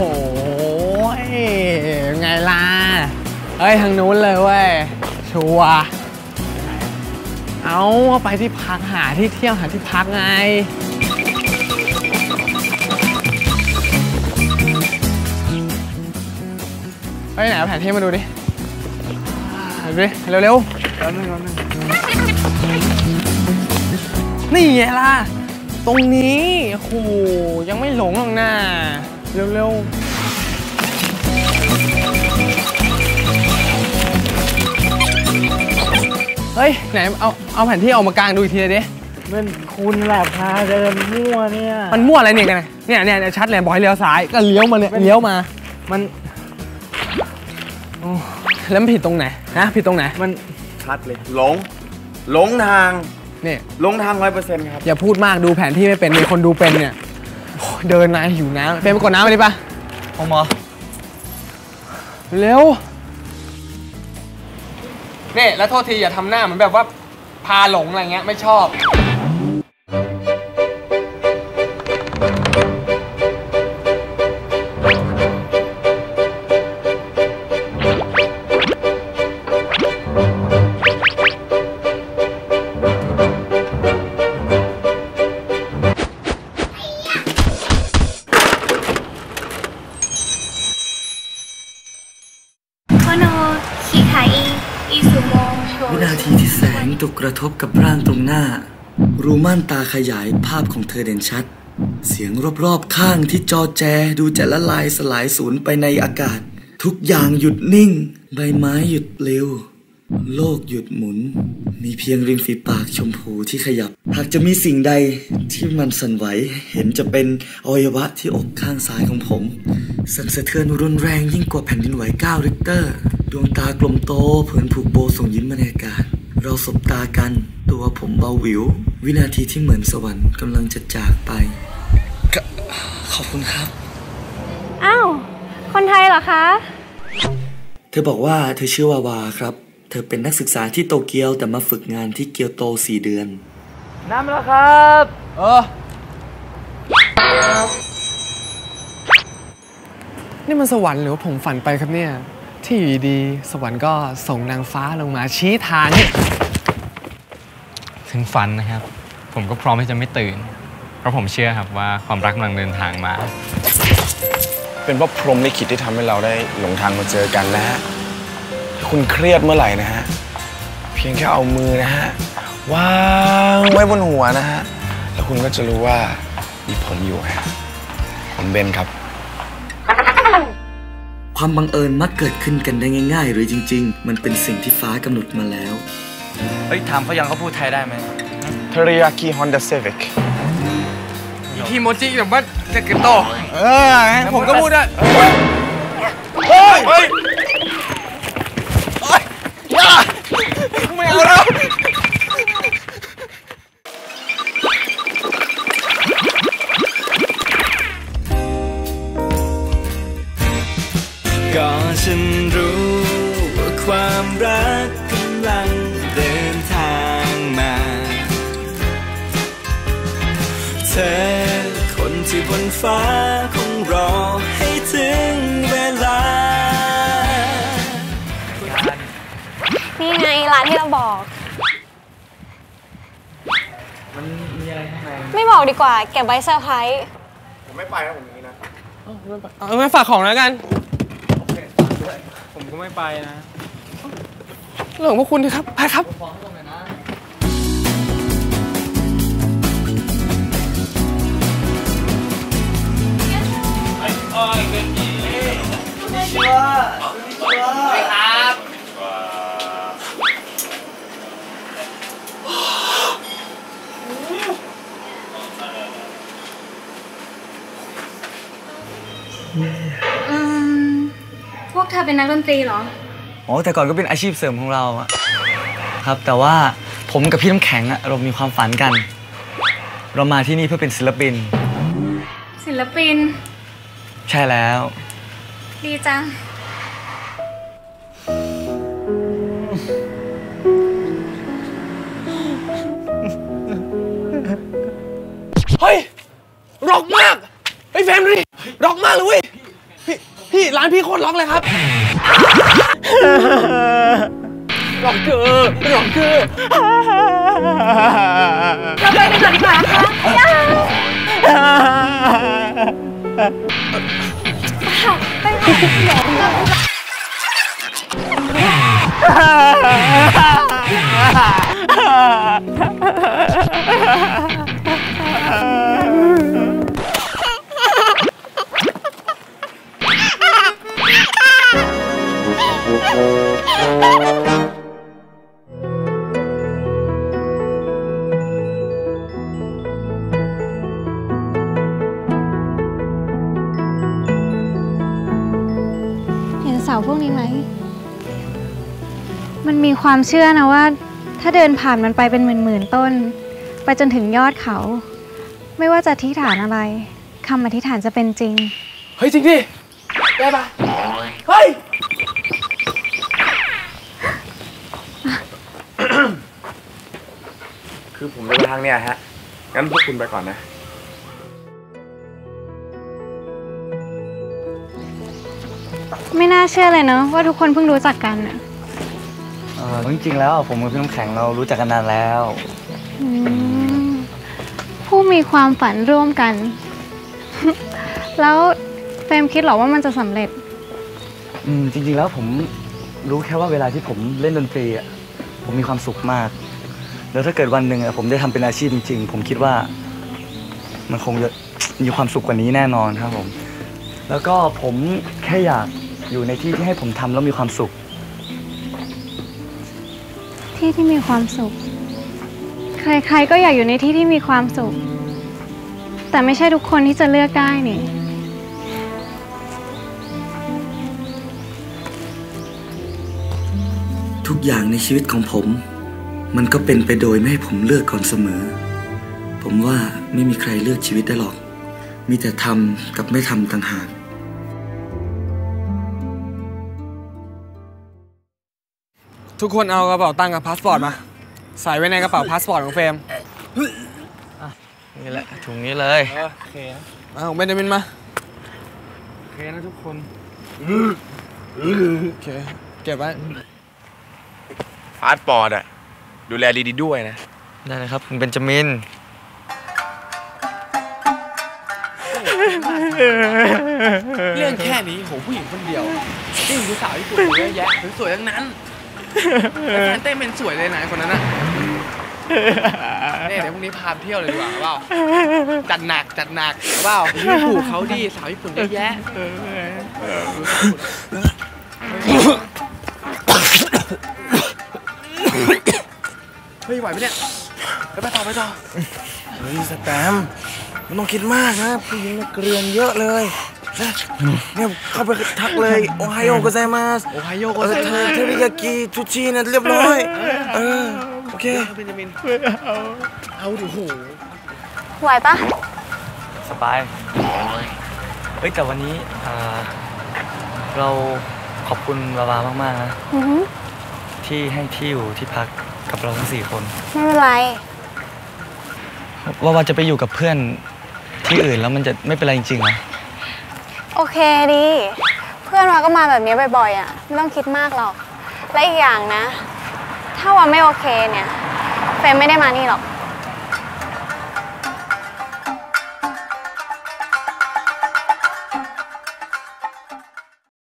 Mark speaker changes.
Speaker 1: โอ้ยไงล่ะ เอ้ย ทางนู้นเลยเว้ย ชัวเอาไปที่พักหาที่เที่ยวหาที่พักไงเฮ้ยไหนเอาแผนที่มาดูดิดูดิเร็วๆแป๊บนึงแป๊บนึงนี่ไงล่ะ ตรงนี้โหยังไม่หลงหรอกนะเร็วๆ เฮ้ย ไหนเอาเอาแผนที่ออกมากางดูอีกทีเลยดิ
Speaker 2: มันคุณแหละพาเดินมั่วเนี่ย
Speaker 1: มันมั่วอะไรเนี่ยกันเนี่ยเนี่ยเนี่ยชัดเลยบอกให้เลี้ยวซ้ายก็เลี้ยวมาเนี่ยเลี้ยวมา
Speaker 2: มัน
Speaker 1: โอ้แล้วมันผิดตรงไหนฮะผิดตรงไหน
Speaker 2: มัน
Speaker 3: ชัดเลยหลงหลงทาง
Speaker 1: นี่
Speaker 3: หลงทางร้อยเปอร์เซ็นต์ครับ
Speaker 1: อย่าพูดมากดูแผนที่ไม่เป็นมีคนดูเป็นเนี่ยโอ้ยเดินมาหิวน้ำเป็นไปกดน้ำมาดิปะ
Speaker 2: ผมเหรอ
Speaker 1: เร็ว นี่แล้วโทษทีอย่าทำหน้าเหมือนแบบว่าพาหลงอะไรเงี้ยไม่ชอบ
Speaker 4: กระทบกับร่างตรงหน้า รูม่านตาขยายภาพของเธอเด่นชัด เสียงรอบๆข้างที่จอแจดูจะละลายสลายสูญไปในอากาศ ทุกอย่างหยุดนิ่ง ใบไม้หยุดปลิวโลกหยุดหมุน มีเพียงริมฝีปากชมพูที่ขยับ หากจะมีสิ่งใดที่มันสั่นไหว เห็นจะเป็นอวัยวะที่อกข้างซ้ายของผม สั่นสะเทือนรุนแรงยิ่งกว่าแผ่นดินไหว9ริกเตอร์ ดวงตากลมโตเผินผูกโบส่งยิ้มมาในอากาศ เราสบตากัน ตัวผมเบาหวิว วินาทีที่เหมือนสวรรค์กำลังจะจากไปขขอบคุณครับ
Speaker 5: อ้าว คนไทยเหรอคะ
Speaker 4: เธอบอกว่าเธอชื่อวาวาครับ เธอเป็นนักศึกษาที่โตเกียวแต่มาฝึกงานที่เกียวโต4เดือน
Speaker 2: น้ำแล้วครับ
Speaker 1: เออ นี่มันสวรรค์หรือว่าผมฝันไปครับเนี่ย ที่อยู่ดีๆสวรรค์ก็ส่งนางฟ้าลงมาชี้ทางให้
Speaker 6: ถึงฝันนะครับ ผมก็พร้อมที่จะไม่ตื่น เพราะผมเชื่อครับว่าความรักกำลังเดินทางมา
Speaker 3: เป็นเพราะพรหมลิขิตที่ทำให้เราได้หลงทางมาเจอกันนะฮะถ้าคุณเครียดเมื่อไหร่นะฮะ เพียงแค่เอามือนะฮะวางไว้บนหัวนะฮะ แล้วคุณก็จะรู้ว่ามีผมอยู่ฮะผมเบนครับ
Speaker 4: ความบังเอิญมักเกิดขึ้นกันได้ง่ายๆ หรือจริง ๆ มันเป็นสิ่งที่ฟ้ากำหนดมาแล้ว
Speaker 2: เฮ้ยถามเขายังเขาพูดไทยได้ไหม
Speaker 3: เทริยากิฮอนด้าเซฟิก
Speaker 1: ทีโมจิแบบว่าเจะกโตเออผมก็พูดได้
Speaker 3: เฮ้ย
Speaker 1: เฮ้ยอย่าไม่เอาแล้ว
Speaker 7: ก็ฉันรู้ว่าความรักกำลังเดินทางมา เธอคนที่บนฟ้าคงรอให้ถึงเวลา
Speaker 5: นี่ไงร้านที่เราบอก
Speaker 2: มันมีอะไรข้างใน
Speaker 5: ไม่บอกดีกว่าเก็บไว้เซอร์ไพรส์
Speaker 3: ผมไม่ไปนะผมอย่างนี้นะ
Speaker 1: เอาไม่ฝากของแล้วกัน
Speaker 2: ผมก็ไม่ไปนะ
Speaker 1: เรื่องของพวกคุณนะครับ ไปครับ
Speaker 5: อืมพวกเธอ เป็นนักดนตรีเหรอ
Speaker 8: อ๋อแต่ก่อนก็เป็นอาชีพเสริมของเราอะครับแต่ว่าผมกับพี่น้ำแข็งอะเรามีความฝันกัน เรามาที่นี่เพื่อเป็นศิลปิน
Speaker 5: ศิลปิน
Speaker 8: ใช่แล้ว
Speaker 5: ดีจัง
Speaker 1: เฮ้ยร็อกมากเฮ้ยแฟมดูดิร็อกมากเลยเว้ยพี่ พี่ร้านพี่โคตรร็อกเลยครับร็อกเกอร์ร็อกเกอร์
Speaker 5: เราไปกันก่อนดีกว่าค่ะเห็นเสาพวกนี้ไหม มันมีความเชื่อนะว่า ถ้าเดินผ่านมันไปเป็นหมื่นๆต้น ไปจนถึงยอดเขา ไม่ว่าจะอธิษฐานอะไรคำอธิษฐานจะเป็นจริง
Speaker 1: เฮ้ยจริงดิได้ปะเฮ้ย
Speaker 3: คือผมจะไปทางเนี่ยฮะ งั้นพวกคุณไปก่อนนะ
Speaker 5: ไม่น่าเชื่อเลยเนอะว่าทุกคนเพิ่งรู้จักกันอะ
Speaker 8: เออจริงๆแล้วผมกับพี่น้ำแข็งเรารู้จักกันนานแล้ว
Speaker 5: อืมผู้มีความฝันร่วมกัน แล้วเฟรมคิดเหรอว่ามันจะสำเร็จ
Speaker 8: อืมจริงๆแล้วผมรู้แค่ว่าเวลาที่ผมเล่นดนตรีอะผมมีความสุขมาก แล้วถ้าเกิดวันหนึ่งอะผมได้ทำเป็นอาชีพจริง ๆ ผมคิดว่า มันคงจะมีความสุขกว่านี้แน่นอนครับผม แล้วก็ผมแค่อยาก อยู่ในที่ที่ให้ผมทำแล้วมีความสุข
Speaker 5: ที่ที่มีความสุข ใครๆก็อยากอยู่ในที่ที่มีความสุข แต่ไม่ใช่ทุกคนที่จะเลือกได้นี่
Speaker 4: ทุกอย่างในชีวิตของผม มันก็เป็นไปโดยไม่ให้ผมเลือกก่อนเสมอ ผมว่าไม่มีใครเลือกชีวิตได้หรอก มีแต่ทำกับไม่ทำต่างหาก
Speaker 1: ทุกคนเอากระเป๋าตังค์กับพาสปอร์ตมา ใส่ไว้ในกระเป๋าพาสปอร์ตของเฟรม
Speaker 8: นี่แหละถุงนี้เลย
Speaker 1: โอเคเอาของเบนจามินมา
Speaker 8: โอเคนะทุกคน
Speaker 1: โอเคเก็บไว้
Speaker 3: พาสปอร์ตอะดูแลดีๆด้วยนะ
Speaker 8: ได้เลยครับคุณเบนจามิน
Speaker 1: เรื่องแค่นี้โหผู้หญิงคนเดียวนี่คือสาวญี่ปุ่นเยอะแยะสวยๆทั้งนั้น แต่แฟนเต้เป็นสวยเลยนะไอ้คนนั้นน่ะเนี่ยเดี๋ยวพรุ่งนี้พาไปเที่ยวเลยดีกว่าเอาเปล่าจัดหนักจัดหนักเอาเปล่าญี่ปุ่นเขาดีสาวญี่ปุ่นเยอะแยะเฮ้ยไหวไหมเนี่ยไปไปต่อไปต่อ
Speaker 3: เฮ้ยสแตมป์มันต้องคิดมากนะผู้หญิงเนี่ยเกลือนเยอะเลยนะ เนี่ยเข้าไปทักเลยโอไฮโอโกไซมาส
Speaker 1: โอไฮโอโก
Speaker 3: เออ
Speaker 1: ไซ
Speaker 3: เท
Speaker 1: มา
Speaker 3: เทริยากิทูชิเนี่ยเรียบร้อย เออ โอเค
Speaker 1: เบนจามินเอาดิโห
Speaker 5: ไหวปะ
Speaker 8: สบาย เฮ้ยแต่วันนี้อ่าเราขอบคุณบาบามาก ๆ นะ
Speaker 5: อือหือ
Speaker 8: ที่ให้ที่อยู่ที่พักกับเราทั้งสี่คน
Speaker 5: ไม่เป็นไร
Speaker 8: ว่าว่าจะไปอยู่กับเพื่อนที่อื่นแล้วมันจะไม่เป็นไรจริงๆเหรอ
Speaker 5: โอเคดี เพื่อนเราก็มาแบบนี้บ่อยๆอะไม่ต้องคิดมากหรอก และอีกอย่างนะ ถ้าว่าไม่โอเคเนี่ยเฟรมไม่ได้มานี่หรอก